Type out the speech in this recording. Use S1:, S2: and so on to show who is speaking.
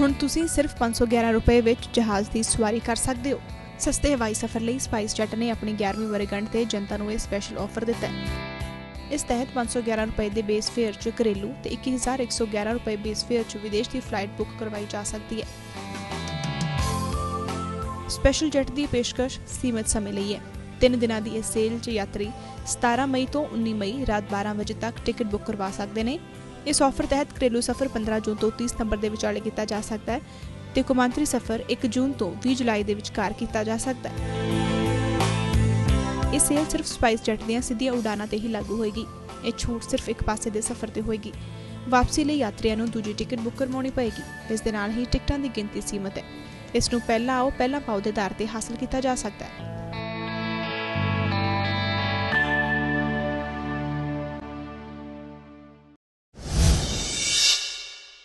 S1: ਹੁਣ ਤੁਸੀਂ ਸਿਰਫ 511 ਰੁਪਏ ਵਿੱਚ ਜਹਾਜ਼ ਦੀ ਸਵਾਰੀ ਕਰ ਸਕਦੇ ਹੋ। ਸਸਤੇ ਹਵਾਈ ਸਫ਼ਰ ਲਈ ਸਪਾਈਸ ਜੈਟ ਨੇ ਆਪਣੀ 11ਵੀਂ ਵਰ੍ਹੇਗੰਢ ਤੇ ਜਨਤਾ ਨੂੰ ਇਹ ਸਪੈਸ਼ਲ ਆਫਰ ਦਿੱਤਾ ਹੈ। ਇਸ ਤਹਿਤ 511 ਰੁਪਏ ਦੇ ਬੇਸ ਫੇਅਰ 'ਚ ਘਰੇਲੂ ਤੇ 21111 ਰੁਪਏ ਬੇਸ ਫੇਅਰ 'ਚ ਵਿਦੇਸ਼ ਦੀ ਫਲਾਈਟ ਬੁੱਕ ਕਰਵਾਈ ਜਾ ਸਕਦੀ ਹੈ। ਸਪੈਸ਼ਲ ਜੈਟ ਦੀ ਪੇਸ਼ਕਸ਼ ਸੀਮਿਤ ਸਮੇਂ ਲਈ ਹੈ। ਤਿੰਨ ਦਿਨਾਂ ਦੀ ਇਸ ਸੇਲ 'ਚ ਯਾਤਰੀ 17 ਮਈ ਤੋਂ 19 ਮਈ ਰਾਤ 12 ਵਜੇ ਤੱਕ ਟਿਕਟ ਬੁੱਕ ਕਰਵਾ ਸਕਦੇ ਨੇ। ਇਸ ਆਫਰ ਤਹਿਤ ਘਰੇਲੂ ਸਫ਼ਰ 15 ਜੂਨ ਤੋਂ 30 ਸਤੰਬਰ ਦੇ ਵਿਚਾਲੇ ਕੀਤਾ ਜਾ ਸਕਦਾ ਹੈ ਤੇ ਕੌਮਾਂਤਰੀ ਸਫ਼ਰ 1 ਜੂਨ ਤੋਂ 20 ਜੁਲਾਈ ਦੇ ਵਿਚਕਾਰ ਕੀਤਾ ਜਾ ਸਕਦਾ ਹੈ। ਇਹ ਸੇਲ ਸਿਰਫ ਸਪਾਈਸ ਜੈਟ ਦੀਆਂ ਸਿੱਧੀਆਂ ਉਡਾਨਾਂ ਤੇ ਹੀ ਲਾਗੂ ਹੋਏਗੀ। ਇਹ ਛੂਟ ਸਿਰਫ ਇੱਕ ਪਾਸੇ ਦੇ ਸਫ਼ਰ ਤੇ ਹੋਏਗੀ। ਵਾਪਸੀ ਲਈ ਯਾਤਰੀਆਂ ਨੂੰ ਦੂਜੀ ਟਿਕਟ ਬੁੱਕ ਕਰਵਾਉਣੀ ਪਏਗੀ। ਇਸ ਦੇ ਨਾਲ ਹੀ ਟਿਕਟਾਂ ਦੀ ਗਿਣਤੀ ਸੀਮਤ ਹੈ। ਇਸ ਨੂੰ ਪਹਿਲਾਂ ਆਓ, ਪਹਿਲਾਂ ਪਾਓ ਦੇ ਆਧਾਰ ਤੇ ਹਾਸਲ ਕੀਤਾ ਜਾ ਸਕਦਾ ਹੈ।